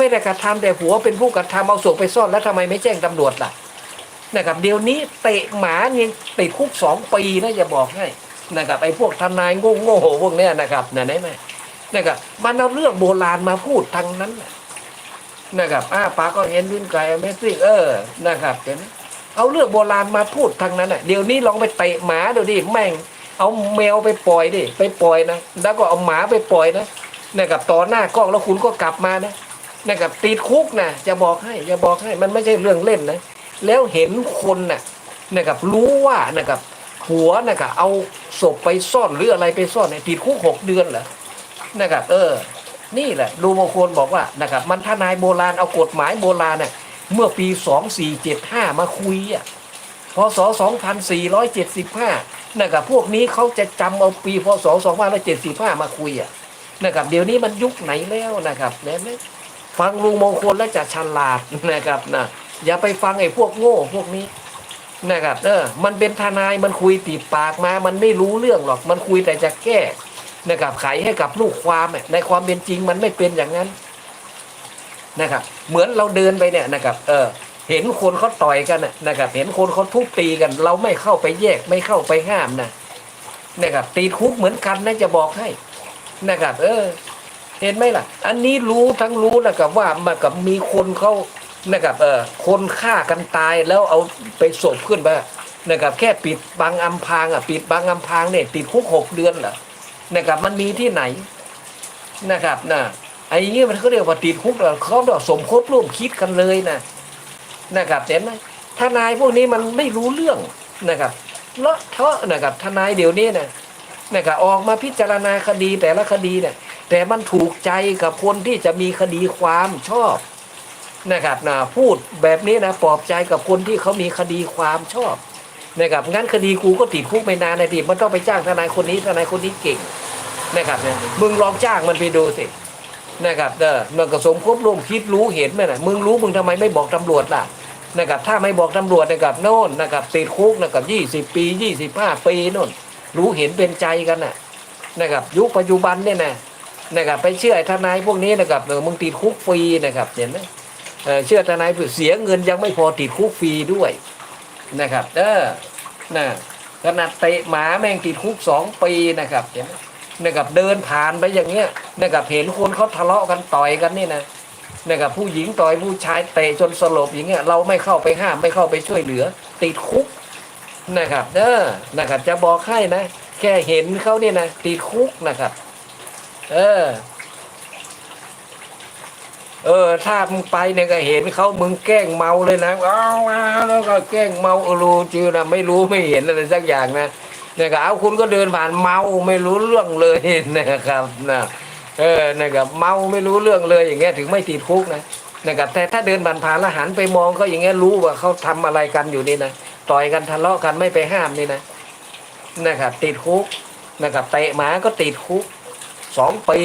ไม่ได้กระทำแต่ผัวเป็นผู้กระทำเอาศพไปซ่อนแล้วทำไมไม่แจ้งตำรวจล่ะนะครับเดี๋ยวนี้เตะหมาเนี่ยติดคุกสองปีนะอย่าบอกให้นะครับไอ้พวกทนายโง่โง่พวกเนี้ยนะครับเนะได้ไหมนะครับมันเอาเรื่องโบราณมาพูดทั้งนั้นนะครับอ้าปาก็เห็นวินไก่เมสซิ่งเออนะครับเห็นเอาเรื่องโบราณมาพูดทั้งนั้นน่ะเดี๋ยวนี้ลองไปเตะหมาเดี๋ยดิแม่ง เอาแมวไปปล่อยดิไปปล่อยนะแล้วก็เอาหมาไปปล่อยนะนะครับต่อหน้ากล้องแล้วคุณก็กลับมานะ นะครับติดคุกนะจะบอกให้จะบอกให้มันไม่ใช่เรื่องเล่นนะ แล้วเห็นคนน่ะนะครับรู้ว่านะครับหัวนะครับเอาศพไปซ่อนหรืออะไรไปซ่อนเนี่ยติดคุกหกเดือนเหรอนะครับ เออ นี่แหละดูบางคนบอกว่านะครับมันทนายโบราณเอากฎหมายโบราณน่ะเมื่อปีสองสี่เจ็ดห้ามาคุยอะพศสองพันสี่ร้อยเจ็ดสิบห้านะครับพวกนี้เขาจะจำเอาปีพศสองพันเจ็ดสิบห้ามาคุยอะนะครับเดี๋ยวนี้มันยุคไหนแล้วนะครับเห็นไหม ฟังลุงมงคลแล้วจะฉลาดนะครับนะอย่าไปฟังไอ้พวกโง่พวกนี้นะครับเออมันเป็นทนายมันคุยติดปากมา มันไม่รู้เรื่องหรอกมันคุยแต่จะแก้นะครับไขให้กับลูกความในความเป็นจริงมันไม่เป็นอย่างนั้นนะครับเหมือนเราเดินไปเนี่ยนะครับเออเห็นคนเขาต่อยกันนะนะครับเห็นคนเขาทุบตีกัน เราไม่เข้าไปแยกไม่เข้าไปห้ามนะนะครับตีคุกเหมือนกันนะจะบอกให้นะครับเออ เห็นไหมล่ะ อันนี้รู้ทั้งรู้นะครับว่ามากับมีคนเขานะครับเออคนฆ่ากันตายแล้วเอาไปศพขึ้นมานะครับแค่ปิดบังอำพรางอะปิดบังอำพรางเนี่ยติดคุกหกเดือนเหรอนะครับมันมีที่ไหนนะครับนะไอ้เงี้ยมันเขาเรียกว่าติดคุกเหรอเขาเรียกว่าสมคบร่วมคิดกันเลยนะนะครับเห็นไหมทนายพวกนี้มันไม่รู้เรื่องนะครับเลาะเทาะนะครับทนายเดี๋ยวนี้นะนะครับออกมาพิจารณาคดีแต่ละคดีเนี่ย แต่มันถูกใจกับคนที่จะมีคดีความชอบนะครับนะพูดแบบนี้นะปลอบใจกับคนที่เขามีคดีความชอบนะครับงั้นคดีกูก็ติดคุกไปนานนะดิมันต้องไปจ้างทนายคนนี้ทนายคนนี้เก่งนะครับเนี่ยมึงลองจ้างมันไปดูสินะครับเออมันก็สมคบร่วมคิดรู้เห็นไหมนะมึงรู้มึงทำไมไม่บอกตำรวจล่ะนะครับถ้าไม่บอกตำรวจนะครับโน่นนะครับติดคุกนะครับยี่สิบปียี่สิบห้าปีโน่นรู้เห็นเป็นใจกันน่ะนะครับยุคปัจจุบันเนี่ยนะ นะครับไปเชื่อทนายพวกนี้นะครับเออมึงติดคุกฟรีนะครับเห็นไหมเออเชื่อทนายเสียเงินยังไม่พอติดคุกฟรีด้วยนะครับเออนะขนาดเตะหมาแม่งติดคุกสองปีนะครับเห็นไหมนะครับเดินผ่านไปอย่างเงี้ยนะครับเห็นคนเขาทะเลาะกันต่อยกันนี่นะนะครับผู้หญิงต่อยผู้ชายเตะจนสลบอย่างเงี้ยเราไม่เข้าไปห้ามไม่เข้าไปช่วยเหลือ ติดคุกนะครับเออนะครับจะบอกให้นะ แค่เห็นเขาเนี่ยนะติดคุกนะครับ เออ เออ ถ้ามึงไปเนี่ยก็เห็นเขามึงแกล้งเมาเลยนะอ้าวอ้าแล้วก็แกล้งเมารู้จือนะไม่รู้ไม่เห็นอะไรสักอย่างนะเนี่ยก็เอาคุณก็เดินผ่านเมาไม่รู้เรื่องเลยนะครับนะเออนะครับเมาไม่รู้เรื่องเลยอย่างเงี้ย ถึงไม่ติดคุกนะนะครับแต่ถ้าเดินผ่านผ่านแล้วหันไปมองเขาอย่างเงี้ยรู้ว่าเขาทำอะไรกันอยู่นี่นะต่อยกันทะเลาะกันไม่ไปห้ามนี่นะนะครับ ติดคุกนะครับเตะหมาก็ติดคุก สองปี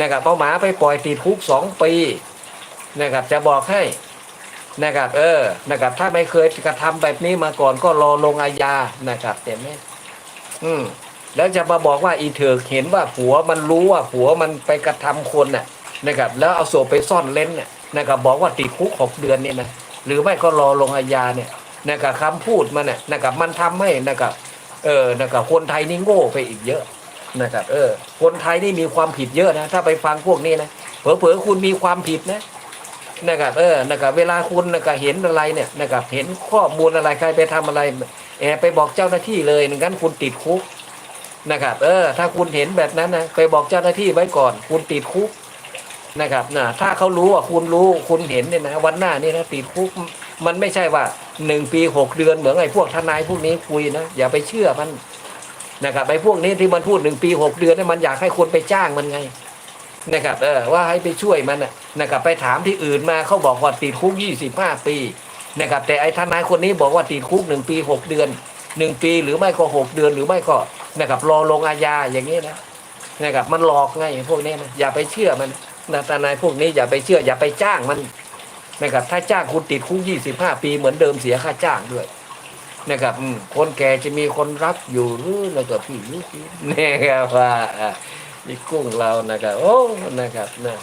นะครับเอาหมาไปปล่อยติดคุกสองปีนะครับจะบอกให้นะครับเออนะครับถ้าไม่เคยกระทำแบบนี้มาก่อนก็รอลงอาญานะครับเห็นไหมอืมแล้วจะมาบอกว่าอีเถิกเห็นว่าผัวมันรู้ว่าผัวมันไปกระทำคนน่ะนะครับ แล้วเอาศพไปซ่อนเล้นเนี่ยนะครับบอกว่าติดคุกหกเดือนนี่นะหรือไม่ก็รอลงอาญาเนี่ยนะครับคำพูดมันน่ะนะครับมันทำให้นะครับเออนะครับคนไทยนี่โง่ไปอีกเยอะ นะครับเออคนไทยนี่มีความผิดเยอะนะ ถ้าไปฟังพวกนี้นะเผลอๆคุณมีความผิดนะนะครับเออนะครับเวลาคุณนะครับเห็นอะไรเนี่ยนะครับเห็นข้อมูลอะไรใครไปทำอะไรแอบไปบอกเจ้าหน้าที่เลยงั้นคุณติดคุกนะครับเออถ้าคุณเห็นแบบนั้นนะไปบอกเจ้าหน้าที่ไว้ก่อน คุณติดคุกนะครับนะถ้าเขารู้ว่าคุณรู้คุณเห็นเนี่ยนะวันหน้านี่นะติดคุกมันไม่ใช่ว่าหนึ่งปีหกเดือนเหมือนไอ้พวกทนายพวกนี้คุยนะอย่าไปเชื่อมัน นะครับไอ้พวกนี้ที่มันพูดหนึ่งปีหกเดือนเนี่ยมันอยากให้คนไปจ้างมันไงนะครับเออว่าให้ไปช่วยมันนะครับไปถามที่อื่นมาเขาบอกว่าติดคุกยี่สิบห้าปีนะครับแต่ไอ้ทนายคนนี้บอกว่าติดคุกหนึ่งปีหกเดือนหนึ่งปีหรือไม่ก็หกเดือนหรือไม่ก็นะครับรอลงอาญาอย่างนี้นะนะครับมันหลอกไงพวกนี้นะอย่าไปเชื่อมันนะทนายพวกนี้อย่าไปเชื่ออย่าไปจ้างมันนะครับถ้าจ้างคุณติดคุกยี่สิบห้าปีเหมือนเดิมเสียค่าจ้างด้วย นะครับคนแก่จะมีคนรักอยู่หรือแล้วก็พี่ยุพี่นี่ครับว่านี่กุ้งเรานะครับ โอ้นะครับนะ